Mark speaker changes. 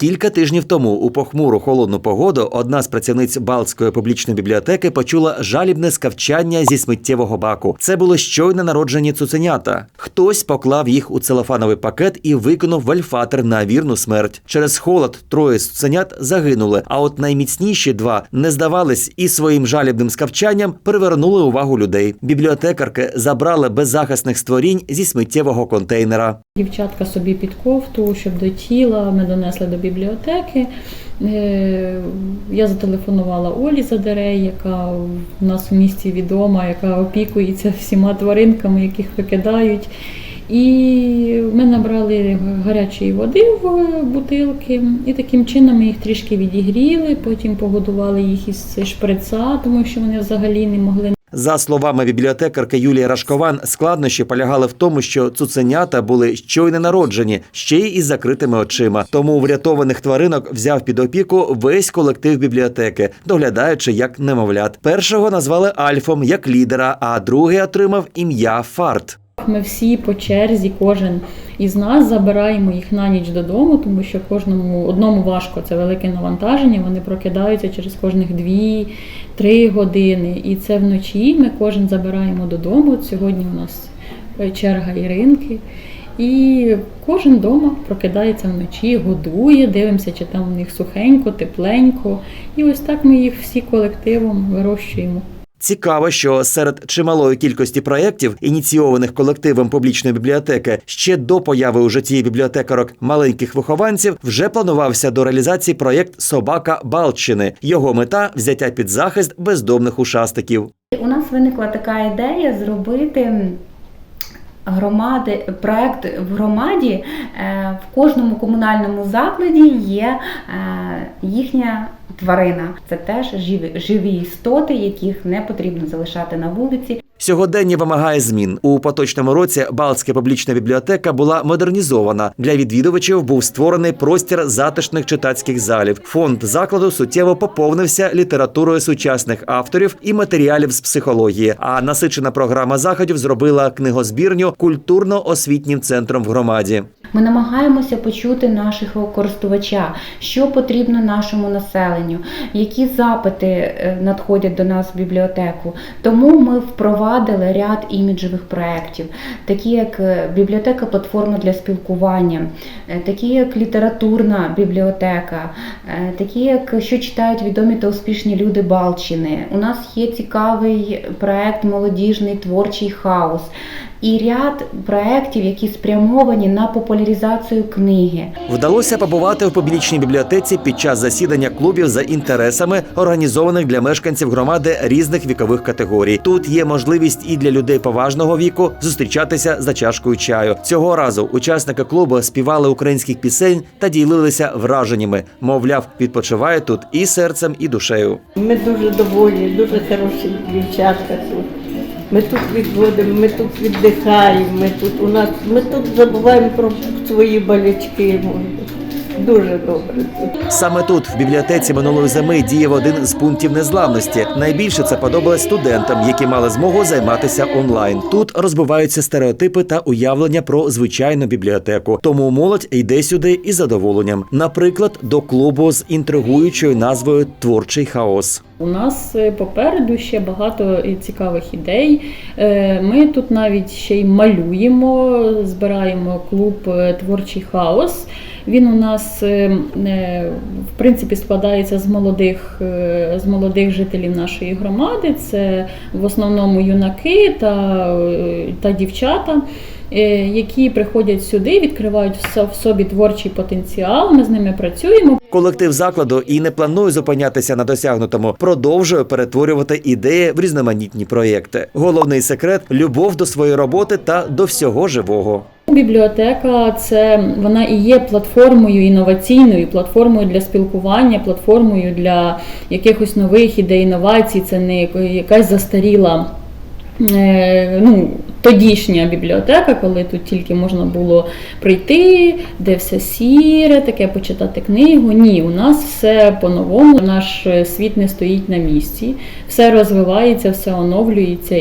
Speaker 1: Кілька тижнів тому у похмуру холодну погоду одна з працівниць Балтської публічної бібліотеки почула жалібне скавчання зі сміттєвого баку. Це були щойно народжені цуценята. Хтось поклав їх у целофановий пакет і викинув в альфатер на вірну смерть. Через холод троє цуценят загинули. А от найміцніші два не здавались і своїм жалібним скавчанням привернули увагу людей. Бібліотекарки забрали беззахисних створінь зі сміттєвого контейнера.
Speaker 2: Дівчатка собі під кофту, щоб до тіла, ми донесли до бібліотеки. Е, Я зателефонувала Олі Задерей, яка в нас в місті відома, яка опікується всіма тваринками, яких викидають. І ми набрали гарячої води в бутилки, і таким чином ми їх трішки відігріли, потім погодували їх із шприца, тому що вони взагалі не могли
Speaker 1: За словами бібліотекарки Юлії Рашкован, складнощі полягали в тому, що цуценята були щойно народжені, ще й із закритими очима. Тому врятованих тваринок взяв під опіку весь колектив бібліотеки, доглядаючи як немовлят. Першого назвали Альфом як лідера, а другий отримав ім'я Фарт.
Speaker 2: Ми всі по черзі, кожен із нас забираємо їх на ніч додому, тому що кожному одному важко це велике навантаження. Вони прокидаються через кожних 2-3 години. І це вночі. Ми кожен забираємо додому. Сьогодні у нас е, черга Іринки. І кожен вдома прокидається вночі, годує, дивимося, чи там у них сухенько, тепленько. І ось так ми їх всі колективом вирощуємо.
Speaker 1: Цікаво, що серед чималої кількості проєктів, ініційованих колективом публічної бібліотеки, ще до появи у житті бібліотекарок маленьких вихованців, вже планувався до реалізації проєкт Собака Балтщини. Його мета взяття під захист бездомних ушастиків.
Speaker 3: У нас виникла така ідея зробити громади, проект в громаді. Е, В кожному комунальному закладі є е, їхня тварина. Це теж живі, живі істоти, яких не потрібно залишати на вулиці.
Speaker 1: Сьогодення вимагає змін у поточному році. Балтська публічна бібліотека була модернізована. Для відвідувачів був створений простір затишних читацьких залів. Фонд закладу суттєво поповнився літературою сучасних авторів і матеріалів з психології. А насичена програма заходів зробила книгозбірню культурно-освітнім центром в громаді.
Speaker 3: Ми намагаємося почути нашого користувача, що потрібно нашому населенню, які запити е, надходять до нас в бібліотеку. Тому ми впровадили ряд іміджевих проєктів, такі як е, бібліотека платформа для спілкування, е, такі як літературна бібліотека, такі як що читають відомі та успішні люди Балчини. У нас є цікавий проєкт Молодіжний творчий хаос. І ряд проєктів, які спрямовані на популяризацію книги.
Speaker 1: Вдалося побувати в публічній бібліотеці під час засідання клубів за інтересами, організованих для мешканців громади різних вікових категорій. Тут є можливість і для людей поважного віку зустрічатися за чашкою чаю. Цього разу учасники клубу співали українських пісень та ділилися враженнями. Мовляв, відпочиває тут і серцем, і душею.
Speaker 4: Ми дуже доволі, дуже хороші дівчатка тут. Ми тут відводимо, ми тут віддихаємо, ми тут у нас, ми тут забуваємо про свої болячки. Дуже добре.
Speaker 1: Саме тут, в бібліотеці минулої зими, діяв один з пунктів незламності. Найбільше це подобалось студентам, які мали змогу займатися онлайн. Тут розбиваються стереотипи та уявлення про звичайну бібліотеку. Тому молодь йде сюди із задоволенням. Наприклад, до клубу з інтригуючою назвою Творчий хаос.
Speaker 2: У нас е, попереду ще багато цікавих ідей. Е, Ми тут навіть ще й малюємо, збираємо клуб е, Творчий хаос. Він у нас е, е, в принципі складається з молодих, е, з молодих жителів нашої громади. Це в основному юнаки та, е, та дівчата. Е, Які приходять сюди, відкривають в собі творчий потенціал. Ми з ними працюємо,
Speaker 1: Колектив закладу і не планує зупинятися на досягнутому, продовжує перетворювати ідеї в різноманітні проєкти. Головний секрет любов до своєї роботи та до всього живого.
Speaker 2: Бібліотека це вона і є платформою інноваційною, платформою для спілкування, платформою для якихось нових ідей, інновацій. Це не якась застаріла. е, Ну, тодішня бібліотека, коли тут тільки можна було прийти, де все сіре, таке почитати книгу. Ні, у нас все по-новому. Наш світ не стоїть на місці, все розвивається, все оновлюється.